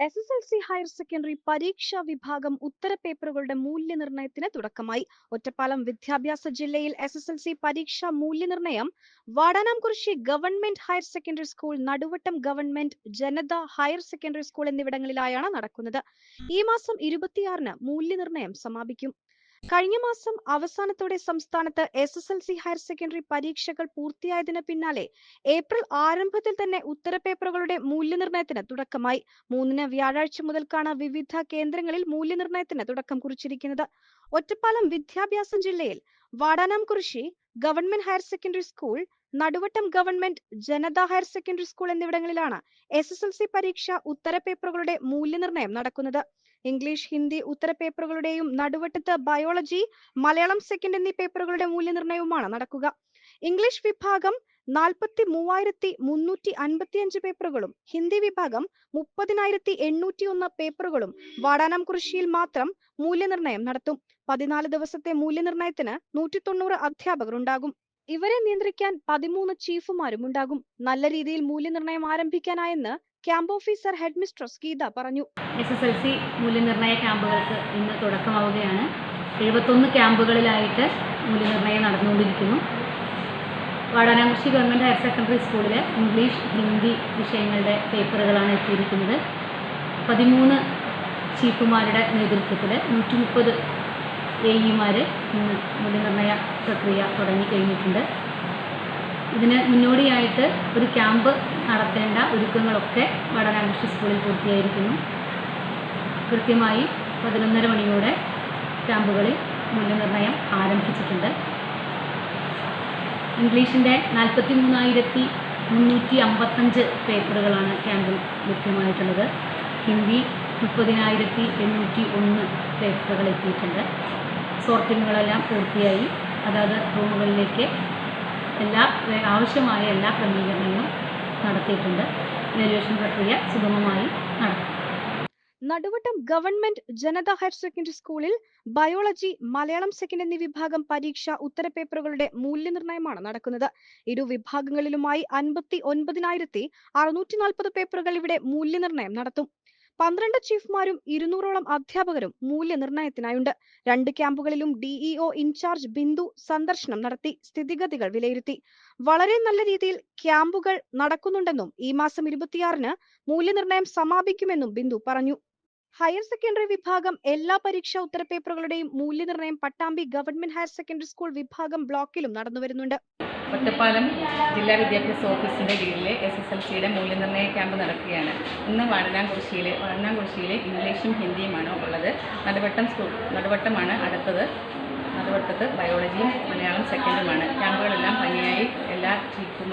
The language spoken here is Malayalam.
S S L C higher secondary പരീക്ഷാ വിഭാഗം ഉത്തര പേപ്പറുകളുടെ മൂല്യനിർണയത്തിന് തുടക്കമായി. ഒറ്റപ്പാലം വിദ്യാഭ്യാസ ജില്ലയിൽ എസ് എസ് എൽ സി പരീക്ഷാ മൂല്യനിർണയം. Vadanamkurissi government higher secondary school Naduvattam government Janatha higher secondary school എന്നിവിടങ്ങളിലായാണ് നടക്കുന്നത്. ഈ മാസം ഇരുപത്തിയാറിന് മൂല്യനിർണയം സമാപിക്കും. കഴിഞ്ഞ മാസം അവസാനത്തോടെ സംസ്ഥാനത്ത് S S L C higher secondary പരീക്ഷകൾ പൂർത്തിയായതിന് പിന്നാലെ ഏപ്രിൽ ആരംഭത്തിൽ തന്നെ ഉത്തരപേപ്പറുകളുടെ മൂല്യനിർണയത്തിന് തുടക്കമായി. മൂന്നിന് വ്യാഴാഴ്ച മുതൽക്കാണ് വിവിധ കേന്ദ്രങ്ങളിൽ മൂല്യനിർണയത്തിന് തുടക്കം കുറിച്ചിരിക്കുന്നത്. ഒറ്റപ്പാലം വിദ്യാഭ്യാസം ജില്ലയിൽ Vadanamkurussi government higher secondary school Naduvattam government Janatha higher secondary school എന്നിവിടങ്ങളിലാണ് എസ് എസ് എൽ സി പരീക്ഷ ഉത്തരപേപ്പറുകളുടെ മൂല്യനിർണയം നടക്കുന്നത്. ഇംഗ്ലീഷ് ഹിന്ദി ഉത്തര പേപ്പറുകളുടെയും നടുവട്ടത്ത് ബയോളജി മലയാളം സെക്കൻഡ് എന്നീ പേപ്പറുകളുടെ മൂല്യനിർണയവുമാണ് നടക്കുക. ഇംഗ്ലീഷ് വിഭാഗം നാൽപ്പത്തി മൂവായിരത്തി മുന്നൂറ്റി അൻപത്തി അഞ്ച് പേപ്പറുകളും ഹിന്ദി വിഭാഗം മുപ്പതിനായിരത്തി എണ്ണൂറ്റി ഒന്ന് പേപ്പറുകളും വാടാനാംകുറിശിയിൽ മാത്രം മൂല്യനിർണയം നടത്തും. പതിനാല് ദിവസത്തെ മൂല്യനിർണയത്തിന് നൂറ്റി തൊണ്ണൂറ് അധ്യാപകർ ഉണ്ടാകും ഇവരെ നിയന്ത്രിക്കാൻ പതിമൂന്ന് ചീഫുമാരും ഉണ്ടാകും. നല്ല രീതിയിൽ മൂല്യനിർണയം ആരംഭിക്കാനായെന്ന് camp officer head mistress Geetha പറഞ്ഞു. എസ് എസ് എൽ സി മൂല്യനിർണയ ക്യാമ്പുകൾക്ക് ഇന്ന് തുടക്കമാവുകയാണ്. എഴുപത്തൊന്ന് ക്യാമ്പുകളിലായിട്ട് മൂല്യനിർണയം നടന്നുകൊണ്ടിരിക്കുന്നു. വാടാനാംകുറിശി ഗവൺമെന്റ് ഹയർ സെക്കൻഡറി സ്കൂളിലെ ഇംഗ്ലീഷ് ഹിന്ദി വിഷയങ്ങളുടെ പേപ്പറുകളാണ് എത്തിയിരിക്കുന്നത്. പതിമൂന്ന് ചീഫുമാരുടെ നേതൃത്വത്തിൽ നൂറ്റി മുപ്പത് എ ഇമാർ മൂല്യനിർണയ പ്രക്രിയ തുടങ്ങിക്കഴിഞ്ഞിട്ടുണ്ട് ഇതിന് മുന്നോടിയായിട്ട് ഒരു ക്യാമ്പ് നടത്തേണ്ട ഒരുക്കങ്ങളൊക്കെ വടനാംകുഷി സ്കൂളിൽ പൂർത്തിയായിരിക്കുന്നു. കൃത്യമായി പതിനൊന്നര മണിയോടെ ക്യാമ്പുകളിൽ മൂല്യനിർണയം ആരംഭിച്ചിട്ടുണ്ട്. ഇംഗ്ലീഷിന്റെ നാൽപ്പത്തി മൂന്നായിരത്തി മുന്നൂറ്റി അമ്പത്തഞ്ച് പേപ്പറുകളാണ് ക്യാമ്പിൽ ലഭ്യമായിട്ടുള്ളത്. ഹിന്ദി മുപ്പതിനായിരത്തി എണ്ണൂറ്റി ഒന്ന് പേപ്പറുകൾ എത്തിയിട്ടുണ്ട് സോർട്ടിങ്ങുകളെല്ലാം പൂർത്തിയായി. അതാത് റൂമുകളിലേക്ക് എല്ലാ ആവശ്യമായ എല്ലാ ക്രമീകരണങ്ങളും നടത്തിയിട്ടുണ്ട്. വാല്യുവേഷൻ പ്രക്രിയ സുഗമമായി നടക്കും. Naduvattam government Janatha higher secondary സ്കൂളിൽ ബയോളജി മലയാളം സെക്കൻഡ് എന്നീ വിഭാഗം പരീക്ഷ ഉത്തരപേപ്പറുകളുടെ മൂല്യനിർണയമാണ് നടക്കുന്നത്. ഇരു വിഭാഗങ്ങളിലുമായി അൻപത്തി ഒൻപതിനായിരത്തി അറുന്നൂറ്റി നാൽപ്പത് പേപ്പറുകൾ ഇവിടെ മൂല്യനിർണയം നടത്തും. പന്ത്രണ്ട് ചീഫ്മാരും ഇരുന്നൂറോളം അധ്യാപകരും മൂല്യനിർണയത്തിനായുണ്ട്. രണ്ട് ക്യാമ്പുകളിലും ഡിഇഒ ഇൻചാർജ് ബിന്ദു സന്ദർശനം നടത്തി സ്ഥിതിഗതികൾ വിലയിരുത്തി. വളരെ നല്ല രീതിയിൽ ക്യാമ്പുകൾ നടക്കുന്നുണ്ടെന്നും ഈ മാസം ഇരുപത്തിയാറിന് മൂല്യനിർണയം സമാപിക്കുമെന്നും ബിന്ദു പറഞ്ഞു. ഹയർ സെക്കൻഡറി വിഭാഗം എല്ലാ പരീക്ഷാ ഉത്തരപേപ്പറുകളുടെയും മൂല്യനിർണയം Pattambi government higher secondary school വിഭാഗം ബ്ലോക്കിലും നടന്നുവരുന്നുണ്ട് ഒറ്റപ്പാലം ജില്ലാ വിദ്യാഭ്യാസ ഓഫീസിന്റെ കീഴിൽ എസ് എസ് എൽ സിയുടെ മൂല്യനിർണയ ക്യാമ്പ് നടക്കുകയാണ്. ഇന്ന് വാടനാംകുറിശിയിൽ വാടനാംകുറിശിയിൽ ഇംഗ്ലീഷും ഹിന്ദിയുമാണ് ഉള്ളത്. നടുവട്ടം സ്കൂൾ നടുവട്ടമാണ് അടുത്തത്. നടുവട്ടത്ത് ബയോളജിയും മലയാളം സെക്കൻഡുമാണ് ക്യാമ്പുകളെല്ലാം ഭംഗിയായി എല്ലാ